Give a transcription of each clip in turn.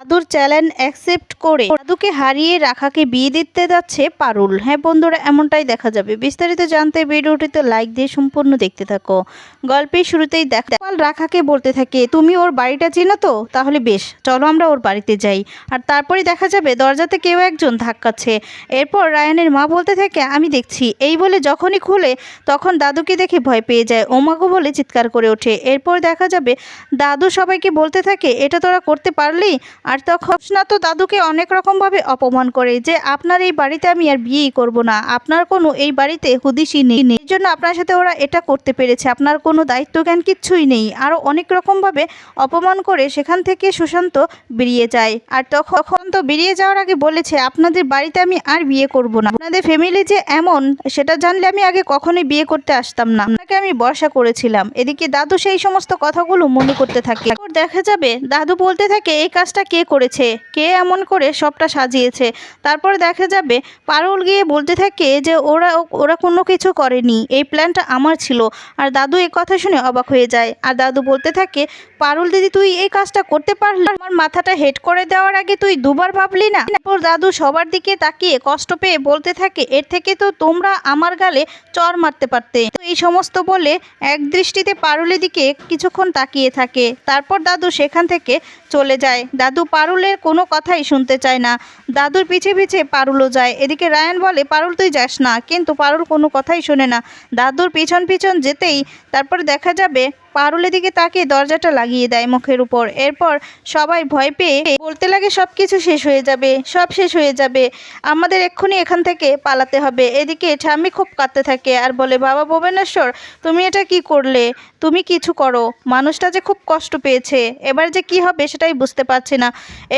দাদুর challenge accept করে দাদুকে হারিয়ে রাখাকে বিয়ে দিতে যাচ্ছে পারুল। হ্যাঁ বন্ধুরা, এমনটাই দেখা যাবে। বিস্তারিত জানতে ভিডিওটিতে লাইক দিয়ে সম্পূর্ণ দেখতে থাকো। গল্পের শুরুতেই দেখা পাল রাখাকে বলতে থাকে, তুমি ওর বাড়িটা চেনো তো? তাহলে বেশ, চলো আমরা ওর বাড়িতে যাই। আর তারপরে দেখা যাবে দরজাতে কেউ একজন ধাক্কাচ্ছে। এরপর রায়ানের মা বলতে থাকে, আমি দেখছি। এই বলে যখনই খুলে, তখন দাদুকে দেখে ভয় পেয়ে যায়। ওমাগো বলে চিৎকার করে ওঠে। এরপর দেখা যাবে দাদু সবাইকে বলতে থাকে, এটা তোরা করতে পারলি? আর তখন তো দাদুকে অনেক রকমভাবে অপমান করে যে, আপনার এই বাড়িতে আমি আর বিয়েই করব না। আপনার কোনো এই বাড়িতে হুদিসই নেই। এই জন্য আপনার সাথে ওরা এটা করতে পেরেছে। আপনার কোনো দায়িত্ব জ্ঞান কিচ্ছুই নেই। আরও অনেক রকমভাবে অপমান করে সেখান থেকে সুশান্ত বেরিয়ে যায়। আর তখন তো বেরিয়ে যাওয়ার আগে বলেছে, আপনাদের বাড়িতে আমি আর বিয়ে করব না। আপনাদের ফ্যামিলি যে এমন, সেটা জানলে আমি আগে কখনোই বিয়ে করতে আসতাম না। আপনাকে আমি বর্ষা করেছিলাম। এদিকে দাদু সেই সমস্ত কথাগুলো মনে করতে থাকে। দেখা যাবে, দাদু বলতে থাকে, এই কাজটা কে করেছে? কে এমন করে সবটা সাজিয়েছে? তারপর দেখা যাবে পারুল গিয়ে বলতে থাকে যে ওরা ওরা কোনো কিছু করেনি। এই প্ল্যানটা আমার ছিল। আর দাদু এই কথা শুনে অবাক হয়ে যায়। আর দাদু বলতে থাকে, পারুল দিদি, তুই এই কাজটা করতে পারলি? আমার মাথাটা হেড করে দেওয়ার আগে তুই দুবার ভাবলি না? তারপর দাদু সবার দিকে তাকিয়ে কষ্ট পেয়ে বলতে থাকে, এর থেকে তো তোমরা আমার গালে চর মারতে পারতে। তো এই সমস্ত বলে এক দৃষ্টিতে পারুলের দিকে কিছুক্ষণ তাকিয়ে থাকে। তারপর দাদু সেখান থেকে চলে যায়। দাদু পারুলের কোনো কথাই শুনতে চায় না। দাদুর পিছে পিছে পারুলও যায়। এদিকে রায়ান বলে, পারুল, তুই যাস না। কিন্তু পারুল কোনো কথাই শোনে না। দাদুর পিছন পিছন যেতেই তারপর দেখা যাবে পারুলের দিকে তাকিয়ে দরজাটা লাগিয়ে দেয় মুখের উপর। এরপর সবাই ভয় পেয়ে বলতে লাগে, সব কিছু শেষ হয়ে যাবে, সব শেষ হয়ে যাবে। আমাদের এক্ষুনি এখান থেকে পালাতে হবে। এদিকে ঠাম্মি খুব কাঁদতে থাকে আর বলে, বাবা ভুবনেশ্বর, তুমি এটা কি করলে? তুমি কিছু করো। মানুষটা যে খুব কষ্ট পেয়েছে। এবার যে কি হবে সেটাই বুঝতে পারছে না।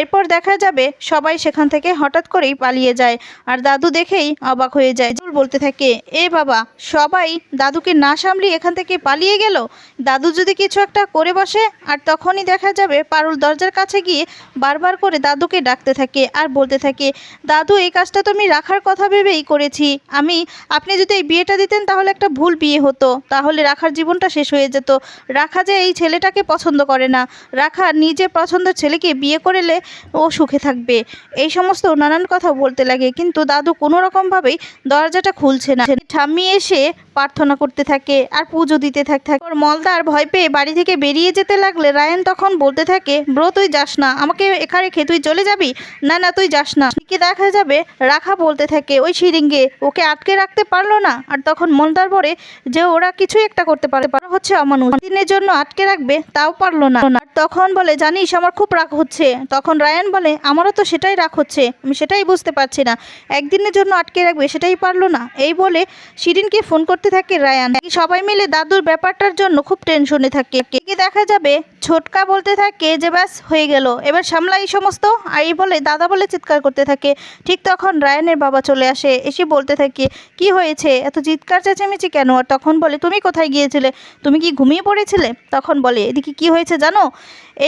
এরপর দেখা যাবে সবাই সেখান থেকে হঠাৎ করেই পালিয়ে যায় আর দাদু দেখেই অবাক হয়ে যায়। বলতে থাকে, এ বাবা, সবাই দাদুকে না সামলিয়ে এখান থেকে পালিয়ে গেল? দাদু যদি কিছু একটা করে বসে, আর তখনই দেখা যাবে পারুল দরজার কাছে গিয়ে বারবার করে দাদুকে ডাকতে থাকে আর বলতে থাকে, দাদু, এই কাজটা তো আমি রাখার কথা ভেবেই করেছি। আমি, আপনি যদি এই বিয়েটা দিতেন তাহলে একটা ভুল বিয়ে হতো। তাহলে রাখার জীবনটা শেষ হয়ে যেত। রাখা যে এই ছেলেটাকে পছন্দ করে না। রাখা নিজের পছন্দের ছেলেকে বিয়ে করলে ও সুখে থাকবে। এই সমস্ত নানান কথা বলতে লাগে, কিন্তু দাদু কোনো রকমভাবেই দরজাটা খুলছে না। ঠাম্মি এসে প্রার্থনা করতে থাকে আর পুজো দিতে থাকে থাকে। ওর মলদার ভয় পেয়ে বাড়ি থেকে বেরিয়ে যেতে লাগলে রায়ান তখন বলতে থাকে, ব্রো, তুই যাস না। আমাকে এখানে রেখে তুই চলে যাবি? না না, তুই যাস না। কি দেখা যাবে, রাখা বলতে থাকে, ওই সিরিঙ্গে, ওকে আটকে রাখতে পারল না? আর তখন মলদার পরে যে ওরা কিছুই একটা করতে পারে হচ্ছে অমানুষ। দিনের জন্য আটকে রাখবে, তাও পারল না। আর তখন বলে, জানিস, আমার খুব রাগ হচ্ছে। তখন রায়ান বলে, আমারও তো সেটাই রাগ হচ্ছে। আমি সেটাই বুঝতে পারছি না। একদিনের জন্য আটকে রাখবে, সেটাই পারল না। এই বলে শিরিনকে ফোন করতে থাকে রায়ান। সবাই মিলে দাদুর ব্যাপারটার জন্য খুব টেনশনে থাকে। কি দেখা যাবে, ছোটকা বলতে থাকে যে ব্যাস হয়ে গেল। এবার সামলা এই সমস্ত, আর এই বলে দাদা বলে চিৎকার করতে থাকে। ঠিক তখন রায়ানের বাবা চলে আসে, এসে বলতে থাকে, কি হয়েছে? এত চিৎকার চেঁচামেচি কেন? আর তখন বলে, তুমি কোথায় গিয়েছিলে? তুমি কি ঘুমিয়ে পড়েছিলে? তখন বলে, এদিকে কি হয়েছে জানো?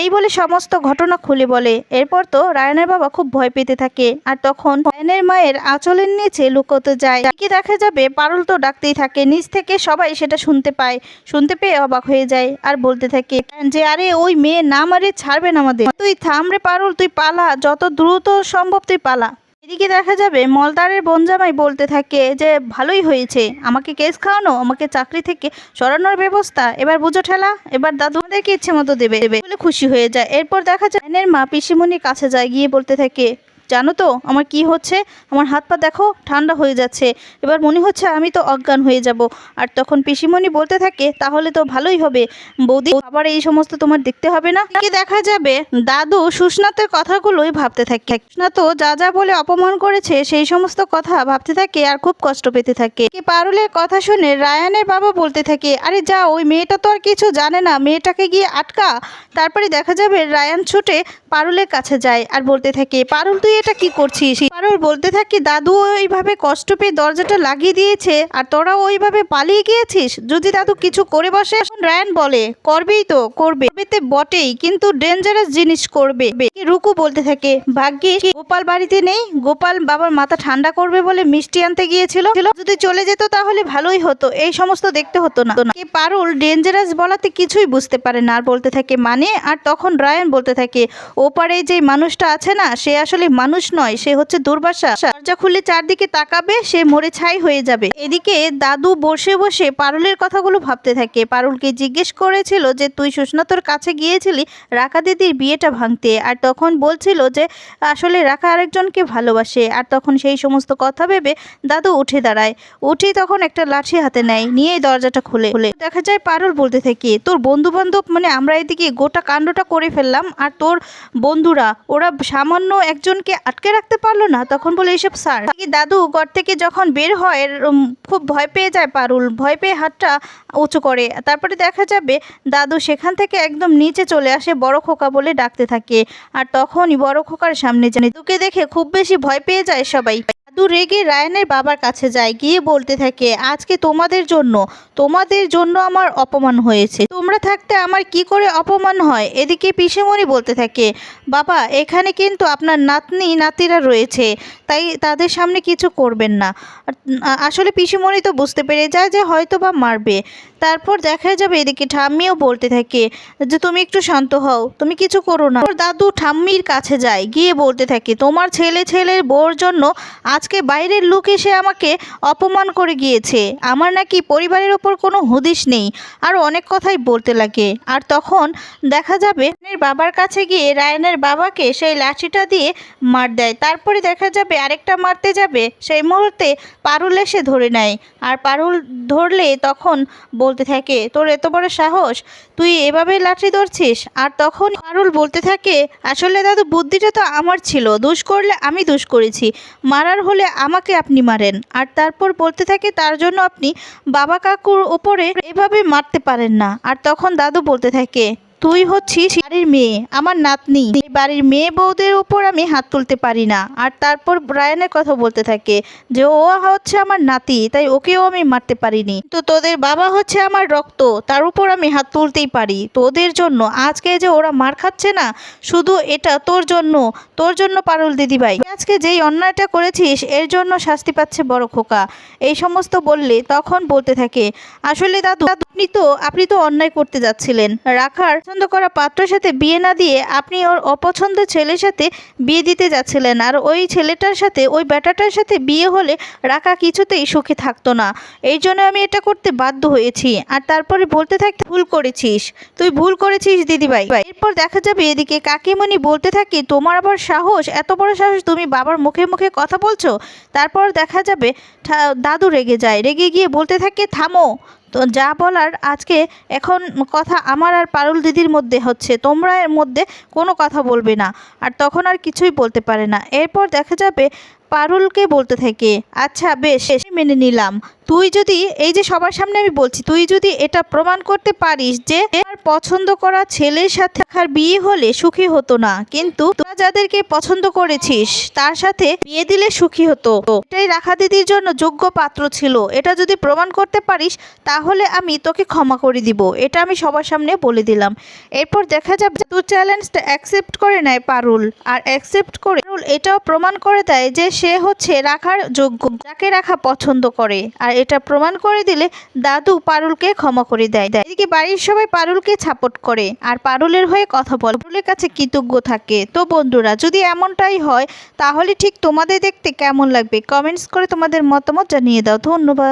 এই বলে সমস্ত ঘটনা খুলে বলে। এরপর তো রায়ানের বাবা খুব ভয় পেতে থাকে। আর তখন রায়ানের মায়ের আঁচলের নিচে লুকোতে যায়। কি দেখা যাবে পারুল তো ডাকতেই থাকে নিচ থেকে সবাই সেটা শুনতে পায়, শুনতে পেয়ে অবাক হয়ে যায় আর বলতে থাকে যে, আরে, ওই মেয়ে না মারে ছাড়বেন আমাদের। তুই থাম রে পারুল, তুই পালা, যত দ্রুত সম্ভব তুই পালা। এদিকে দেখা যাবে মলদারের বনজামাই বলতে থাকে যে, ভালোই হয়েছে, আমাকে কেস খাওয়ানো, আমাকে চাকরি থেকে সরানোর ব্যবস্থা, এবার বুঝো ঠেলা, এবার দাদু আমাদেরকে ইচ্ছে মতো দেবে। বলে খুশি হয়ে যায়। এরপর দেখা যায় মা পিসিমণির কাছে যায়, গিয়ে বলতে থাকে জানো তো আমার কি হচ্ছে? আমার হাত পা দেখো, ঠান্ডা হয়ে যাচ্ছে। এবার মনে হচ্ছে আমি তো অজ্ঞান হয়ে যাব। আর তখন পিসিমণি বলতে থাকে, তাহলে তো ভালোই হবে। বৌদি, আবার এই সমস্ত তোমার দেখতে হবে না? কি দেখা যাবে? দাদু সুস্নাতের কথাগুলোই ভাবতে থাকে। সুস্নাত যা যা বলে অপমান করেছে, সেই সমস্ত কথা ভাবতে থাকে আর খুব কষ্ট পেতে থাকে। পারুলের কথা শুনে রায়ানের বাবা বলতে থাকে, আরে যা ওই মেয়েটা তো আর কিছু জানে না। মেয়েটাকে গিয়ে আটকা। তারপরে দেখা যাবে রায়ান ছুটে পারুলের কাছে যায় আর বলতে থাকে, পারুল, তুই তুই এটা কি করছিস? পারুল বলতে থাকি, দাদু ওইভাবে কষ্ট পেয়ে দরজাটা লাগিয়ে দিয়েছে আর তোরা ওইভাবে পালিয়ে গিয়েছিস? যদি দাদু কিছু করে বসে রায়ন বলে, করবেই তো, করবে। করবেতে বটেই, কিন্তু ডেঞ্জারাস জিনিস করবে। রুকু বলতে থাকে, ভাগ্যিস গোপাল বাড়িতে নেই? গোপাল বাবার মাথা ঠান্ডা করবে বলে মিষ্টি আনতে গিয়েছিল। যদি চলে যেত তাহলে ভালোই হতো, এই সমস্ত দেখতে হতো না। পারুল ডেঞ্জারাস বলাতে কিছুই বুঝতে পারে না, আর বলতে থাকে মানে? আর তখন রায়ন বলতে থাকে ওপারে যে মানুষটা আছে না, সে আসলে মানুষ নয়, সে হচ্ছে দুর্বাসা। দরজা খুলে চারদিকে তাকাবে, সে মরে ছাই হয়ে যাবে। এদিকে দাদু বসে বসে পারুলের কথাগুলো ভাবতে থাকে। পারুলকে জিজ্ঞেস করেছিল যে, তুই সুস্নাতর কাছে গিয়েছিলি রাখা দিদির বিয়েটা ভাঙতে? আর তখন বলছিল যে, আসলে রাখা আরেকজনকে ভালোবাসে। আর তখন সেই সমস্ত কথা ভেবে দাদু উঠে দাঁড়ায়। উঠে তখন একটা লাঠি হাতে নেয় নিয়ে দরজাটা খুলে। খুলে দেখা যায় পারুল বলতে থাকে, তোর বন্ধু বান্ধব মানে আমরা এদিকে গোটা কাণ্ডটা করে ফেললাম, আর তোর বন্ধুরা, ওরা সামান্য একজনকে আটকে রাখতে পারল না, তখন বলে এইসব স্যার। দাদু ঘর থেকে যখন বের হয় খুব ভয় পেয়ে যায় পারুল, ভয় পেয়ে হাতটা উঁচু করে। তারপরে দেখা যাবে দাদু সেখান থেকে একদম নিচে চলে আসে বড় খোকা বলে ডাকতে থাকে। আর তখনই বড় খোকার সামনে জানে দুকে দেখে খুব বেশি ভয় পেয়ে যায় সবাই। দাদু রেগে রায়নের বাবার কাছে যায় গিয়ে বলতে থাকে, আজকে তোমাদের জন্য তোমাদের জন্য আমার অপমান হয়েছে। তোমরা থাকতে আমার কি করে অপমান হয়? এদিকে পিসেমণি বলতে থাকে, বাবা, এখানে কিন্তু আপনার নাতনি, নাতিরা রয়েছে, তাই তাদের সামনে কিছু করবেন না। আসলে পিসিমণি তো বুঝতে পেরে যায় যে হয়তো বা মারবে। তারপর দেখা যাবে এদিকে ঠাম্মিও বলতে থাকে যে, তুমি একটু শান্ত হও, তুমি কিছু করো না। দাদু ঠাম্মির কাছে যায়, গিয়ে বলতে থাকে, তোমার ছেলে ছেলের বউর জন্য আজকে বাইরের লোক এসে আমাকে অপমান করে গিয়েছে। আমার নাকি পরিবারের ওপর কোনো হুদিস নেই। আর অনেক কথাই বলতে লাগে। আর তখন দেখা যাবে বাবার কাছে গিয়ে রায়নের বাবাকে সেই লাঠিটা দিয়ে মার দেয়। তারপরে দেখা যাবে আরেকটা মারতে যাবে, সেই মুহূর্তে পারুল এসে ধরে নেয়। আর পারুল ধরলে তখন বলতে থাকে, তোর এত বড় সাহস? তুই এভাবে লাঠি ধরছিস? আর তখন মারুল বলতে থাকে, আসলে দাদু, বুদ্ধিটা তো আমার ছিল। দোষ করলে আমি দোষ করেছি। মারার হলে আমাকে আপনি মারেন। আর তারপর বলতে থাকে, তার জন্য আপনি বাবা কাকুর ওপরে এভাবে মারতে পারেন না। আর তখন দাদু বলতে থাকে তুই হচ্ছিস বাড়ির মেয়ে, আমার নাতনি। বাড়ির মেয়ে বউদের উপর আমি হাত তুলতে পারি না। আর তারপর রায়নের কথা বলতে থাকে যে, ও হচ্ছে আমার নাতি, তাই ওকেও আমি মারতে পারিনি। তো তোদের বাবা হচ্ছে আমার রক্ত, তার উপর আমি হাত তুলতেই পারি। তোদের জন্য, আজকে যে ওরা মার খাচ্ছে না, শুধু এটা তোর জন্য তোর জন্য পারুল দিদিভাই। আজকে যেই অন্যায়টা করেছিস, এর জন্য শাস্তি পাচ্ছে বড় খোকা। এই সমস্ত বললে তখন বলতে থাকে, আসলে দাদু, আপনি তো আপনি তো অন্যায় করতে যাচ্ছিলেন। রাখার পছন্দ করা পাত্রের সাথে বিয়ে না দিয়ে আপনি ওর অপছন্দ ছেলের সাথে বিয়ে দিতে যাচ্ছিলেন। আর ওই ছেলেটার সাথে, ওই বেটাটার সাথে বিয়ে হলে রাখা কিছুতেই সুখে থাকতো না। এই জন্য আমি এটা করতে বাধ্য হয়েছি। আর তারপরে বলতে থাকতে ভুল করেছিস। তুই ভুল করেছিস, দিদিভাই। এরপর দেখা যাবে এদিকে কাকিমণি বলতে থাকি, তোমার আবার সাহস? এত বড় সাহস তুমি বাবার মুখে মুখে কথা বলছো? তারপর দেখা যাবে দাদু রেগে যায়। রেগে গিয়ে বলতে থাকে, থামো। তো যা বলার আজকে এখন কথা আমার আর পারুল দিদির মধ্যে হচ্ছে। তোমরা এর মধ্যে কোনো কথা বলবে না। আর তখন আর কিছুই বলতে পারে না। এরপর দেখা যাবে পারুলকে বলতে থাকে আচ্ছা বেশ মেনে নিলাম। তুই যদি এই যে সবার সামনে আমি বলছি, তুই যদি এটা প্রমাণ করতে পারিস যে আমার পছন্দ করা ছেলের সাথে আর বিয়ে হলে সুখী হতো না। কিন্তু তোরা যাদেরকে পছন্দ করেছিস, তার সাথে বিয়ে দিলে সুখী হতো। এটাই রাখা দিদির জন্য যোগ্য পাত্র ছিল। এটা যদি প্রমাণ করতে পারিস, তাহলে আমি তোকে ক্ষমা করে দিব। এটা আমি সবার সামনে বলে দিলাম। এরপর দেখা যাবে তুই চ্যালেঞ্জটা অ্যাকসেপ্ট করে নেয় পারুল। আর অ্যাকসেপ্ট করে পারুল এটাও প্রমাণ করে দেয় যে সে হচ্ছে রাখার যোগ্য, যাকে রাখা পছন্দ করে। আর এটা প্রমাণ করে দিলে দাদু পারুলকে ক্ষমা করে দেয়। দেয় এদিকে বাড়ির সবাই পারুলকে সাপোর্ট করে। আর পারুলের হয়ে কথা বলে। পারুলের কাছে কৃতজ্ঞ থাকে। তো বন্ধুরা, যদি এমনটাই হয়, তাহলে ঠিক তোমাদের দেখতে কেমন লাগবে? কমেন্টস করে তোমাদের মতামত জানিয়ে দাও। ধন্যবাদ।